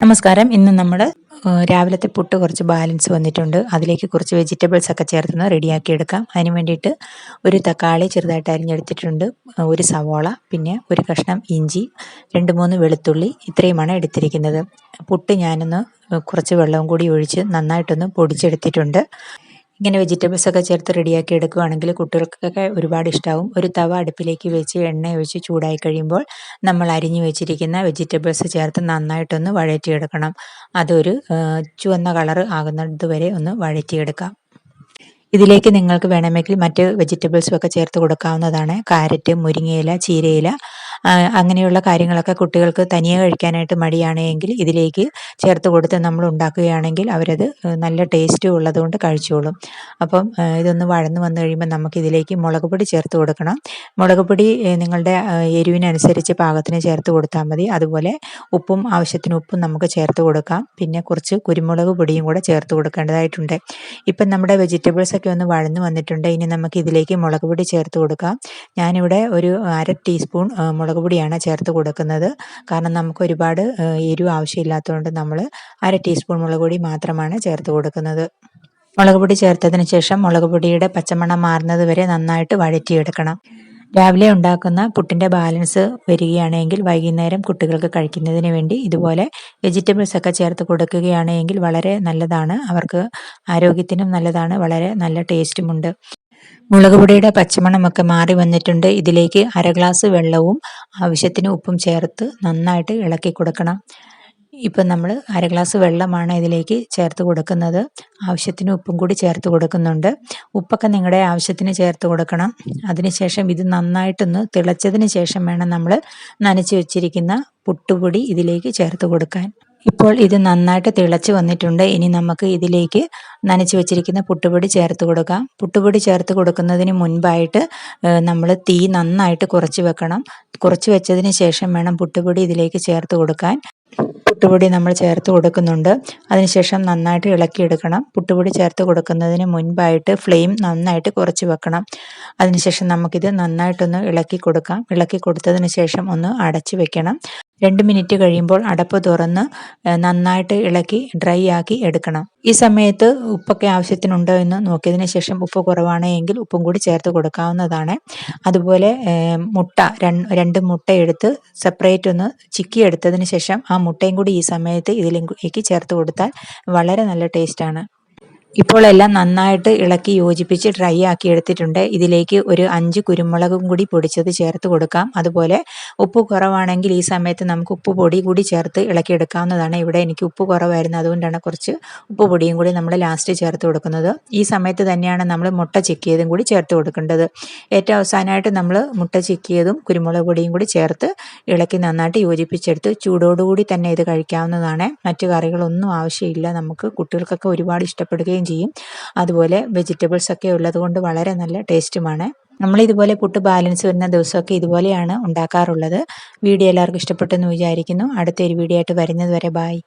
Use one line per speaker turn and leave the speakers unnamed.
നമസ്കാരം. ഇന്ന് നമ്മൾ രാവിലത്തെ പുട്ട് കുറച്ച് ബാലൻസ് വന്നിട്ടുണ്ട്. അതിലേക്ക് കുറച്ച് വെജിറ്റബിൾസ് ഒക്കെ ചേർത്ത് റെഡിയാക്കി എടുക്കാം. അതിന് വേണ്ടിയിട്ട് ഒരു തക്കാളി ചെറുതായിട്ട് അരിഞ്ഞെടുത്തിട്ടുണ്ട്. ഒരു സവോള പിന്നെ ഒരു കഷ്ണം ഇഞ്ചി രണ്ട് മൂന്ന് വെളുത്തുള്ളി ഇത്രയുമാണ് എടുത്തിരിക്കുന്നത്. പുട്ട് ഞാനൊന്ന് കുറച്ച് വെള്ളവും കൂടി ഒഴിച്ച് നന്നായിട്ടൊന്ന് പൊടിച്ചെടുത്തിട്ടുണ്ട്. ഇങ്ങനെ വെജിറ്റബിൾസ് ഒക്കെ ചേർത്ത് റെഡിയാക്കി എടുക്കുകയാണെങ്കിൽ കുട്ടികൾക്കൊക്കെ ഒരുപാട് ഇഷ്ടമാവും ഒരു തവ അടുപ്പിലേക്ക് വെച്ച് എണ്ണ ഒഴിച്ച് ചൂടായി കഴിയുമ്പോൾ നമ്മൾ അരിഞ്ഞു വെച്ചിരിക്കുന്ന വെജിറ്റബിൾസ് ചേർത്ത് നന്നായിട്ടൊന്ന് വഴറ്റിയെടുക്കണം. അതൊരു ചുവന്ന കളർ ആകുന്നതുവരെ ഒന്ന് വഴറ്റിയെടുക്കാം. ഇതിലേക്ക് നിങ്ങൾക്ക് വേണമെങ്കിൽ മറ്റ് വെജിറ്റബിൾസും ഒക്കെ ചേർത്ത് കൊടുക്കാവുന്നതാണ്. കാരറ്റ് മുരിങ്ങയില ചീരയില അങ്ങനെയുള്ള കാര്യങ്ങളൊക്കെ കുട്ടികൾക്ക് തനിയെ കഴിക്കാനായിട്ട് മടിയാണെങ്കിൽ ഇതിലേക്ക് ചേർത്ത് കൊടുത്ത് നമ്മൾ ഉണ്ടാക്കുകയാണെങ്കിൽ അവരത് നല്ല ടേസ്റ്റ് ഉള്ളതുകൊണ്ട് കഴിച്ചോളും. അപ്പം ഇതൊന്ന് വഴന്നു വന്നു കഴിയുമ്പോൾ നമുക്കിതിലേക്ക് മുളക് പൊടി ചേർത്ത് കൊടുക്കണം. മുളക് പൊടി നിങ്ങളുടെ എരിവിനനുസരിച്ച് പാകത്തിന് ചേർത്ത് കൊടുത്താൽ മതി. അതുപോലെ ഉപ്പും ആവശ്യത്തിന് ഉപ്പും നമുക്ക് ചേർത്ത് കൊടുക്കാം. പിന്നെ കുറച്ച് കുരുമുളക് പൊടിയും കൂടെ ചേർത്ത് കൊടുക്കേണ്ടതായിട്ടുണ്ട്. ഇപ്പം നമ്മുടെ വെജിറ്റബിൾസ് ഒക്കെ ഒന്ന് വഴന്നു വന്നിട്ടുണ്ട്. ഇനി നമുക്ക് ഇതിലേക്ക് മുളക് പൊടി ചേർത്ത് കൊടുക്കാം. ഞാനിവിടെ ഒരു അര ടീസ്പൂൺ മുളക് പൊടിയാണ് ചേർത്ത് കൊടുക്കുന്നത്. കാരണം നമുക്ക് ഒരുപാട് എരിവ് ആവശ്യമില്ലാത്തതുകൊണ്ട് നമ്മൾ അര ടീസ്പൂൺ മുളക് പൊടി മാത്രമാണ് ചേർത്ത് കൊടുക്കുന്നത്. മുളക് പൊടി ചേർത്തതിന് ശേഷം മുളക് പൊടിയുടെ പച്ചമണം മാറുന്നത് വരെ നന്നായിട്ട് വഴറ്റിയെടുക്കണം. രാവിലെ ഉണ്ടാക്കുന്ന പുട്ടിന്റെ ബാലൻസ് വരികയാണെങ്കിൽ വൈകുന്നേരം കുട്ടികൾക്ക് കഴിക്കുന്നതിന് വേണ്ടി ഇതുപോലെ വെജിറ്റബിൾസ് ഒക്കെ ചേർത്ത് കൊടുക്കുകയാണെങ്കിൽ വളരെ നല്ലതാണ്. അവർക്ക് ആരോഗ്യത്തിനും നല്ലതാണ്. വളരെ നല്ല ടേസ്റ്റുമുണ്ട് മുളക് പൊടിയുടെ പച്ചമണമൊക്കെ മാറി വന്നിട്ടുണ്ട്. ഇതിലേക്ക് അര ഗ്ലാസ് വെള്ളവും ആവശ്യത്തിന് ഉപ്പും ചേർത്ത് നന്നായിട്ട് ഇളക്കി കൊടുക്കണം. ഇപ്പം നമ്മൾ അര ഗ്ലാസ് വെള്ളമാണ് ഇതിലേക്ക് ചേർത്ത് കൊടുക്കുന്നത്. ആവശ്യത്തിന് ഉപ്പും കൂടി ചേർത്ത് കൊടുക്കുന്നുണ്ട്. ഉപ്പൊക്കെ നിങ്ങളുടെ ആവശ്യത്തിന് ചേർത്ത് കൊടുക്കണം. അതിനുശേഷം ഇത് നന്നായിട്ടൊന്ന് തിളച്ചതിന് ശേഷം വേണം നമ്മൾ നനച്ച് വെച്ചിരിക്കുന്ന പുട്ടുപൊടി ഇതിലേക്ക് ചേർത്ത് കൊടുക്കാൻ. ഇപ്പോൾ ഇത് നന്നായിട്ട് തിളച്ച് വന്നിട്ടുണ്ട്. ഇനി നമുക്ക് ഇതിലേക്ക് നനച്ച് വെച്ചിരിക്കുന്ന പുട്ടുപൊടി ചേർത്ത് കൊടുക്കാം. പുട്ടുപൊടി ചേർത്ത് കൊടുക്കുന്നതിന് മുൻപായിട്ട് നമ്മൾ തീ നന്നായിട്ട് കുറച്ച് വെക്കണം. കുറച്ച് വെച്ചതിന് ശേഷം വേണം പുട്ടുപൊടി ഇതിലേക്ക് ചേർത്ത് കൊടുക്കാൻ. പുട്ടുപൊടി നമ്മൾ ചേർത്ത് കൊടുക്കുന്നുണ്ട്. അതിനുശേഷം നന്നായിട്ട് ഇളക്കിയെടുക്കണം. പുട്ടുപൊടി ചേർത്ത് കൊടുക്കുന്നതിന് മുൻപായിട്ട് ഫ്ലെയിം നന്നായിട്ട് കുറച്ച് വെക്കണം. അതിനുശേഷം നമുക്കിത് നന്നായിട്ടൊന്ന് ഇളക്കി കൊടുക്കാം. ഇളക്കി കൊടുത്തതിന് ശേഷം ഒന്ന് അടച്ചു വെക്കണം. രണ്ട് മിനിറ്റ് കഴിയുമ്പോൾ അടപ്പ് തുറന്ന് നന്നായിട്ട് ഇളക്കി ഡ്രൈ ആക്കി എടുക്കണം. ഈ സമയത്ത് ഉപ്പൊക്കെ ആവശ്യത്തിനുണ്ടോ എന്ന് നോക്കിയതിന് ശേഷം ഉപ്പ് കുറവാണെങ്കിൽ ഉപ്പും കൂടി ചേർത്ത് കൊടുക്കാവുന്നതാണ്. അതുപോലെ മുട്ട രണ്ട് മുട്ട എടുത്ത് സെപ്പറേറ്റ് ഒന്ന് ചിക്കി എടുത്തതിന് ശേഷം ആ മുട്ടയും കൂടി ഈ സമയത്ത് ഇതിലേക്ക് ചേർത്ത് കൊടുത്താൽ വളരെ നല്ല ടേസ്റ്റാണ് ഇപ്പോൾ എല്ലാം നന്നായിട്ട് ഇളക്കി യോജിപ്പിച്ച് ഡ്രൈ ആക്കി എടുത്തിട്ടുണ്ട്. ഇതിലേക്ക് ഒരു അഞ്ച് കുരുമുളകും കൂടി പൊടിച്ചത് ചേർത്ത് കൊടുക്കാം. അതുപോലെ ഉപ്പ് കുറവാണെങ്കിൽ ഈ സമയത്ത് നമുക്ക് ഉപ്പ് പൊടി കൂടി ചേർത്ത് ഇളക്കി എടുക്കാവുന്നതാണ് ഇവിടെ എനിക്ക് ഉപ്പ് കുറവായിരുന്നു. അതുകൊണ്ടാണ് കുറച്ച് ഉപ്പ് പൊടിയും കൂടി നമ്മൾ ലാസ്റ്റ് ചേർത്ത് കൊടുക്കുന്നത്. ഈ സമയത്ത് തന്നെയാണ് നമ്മൾ മുട്ട ചിക്കിയതും കൂടി ചേർത്ത് കൊടുക്കേണ്ടത്. ഏറ്റവും അവസാനമായിട്ട് നമ്മൾ മുട്ട ചിക്കിയതും കുരുമുളക് പൊടിയും കൂടി ചേർത്ത് ഇളക്കി നന്നായിട്ട് യോജിപ്പിച്ചെടുത്ത് ചൂടോടുകൂടി തന്നെ ഇത് കഴിക്കാവുന്നതാണ്. മറ്റു കറികളൊന്നും ആവശ്യമില്ല. നമുക്ക് കുട്ടികൾക്കൊക്കെ ഒരുപാട് ഇഷ്ടപ്പെടുകയും ചെയ്യും. അതുപോലെ വെജിറ്റബിൾസ് ഒക്കെ ഉള്ളതുകൊണ്ട് വളരെ നല്ല ടേസ്റ്റുമാണ് നമ്മൾ ഇതുപോലെ പുട്ട് ബാലൻസ് വരുന്ന ദിവസമൊക്കെ ഇതുപോലെയാണ് ഉണ്ടാക്കാറുള്ളത്. വീഡിയോ എല്ലാവർക്കും ഇഷ്ടപ്പെട്ടെന്ന് വിചാരിക്കുന്നു. അടുത്തൊരു വീഡിയോ ആയിട്ട് വരുന്നത് വരെ ബായ്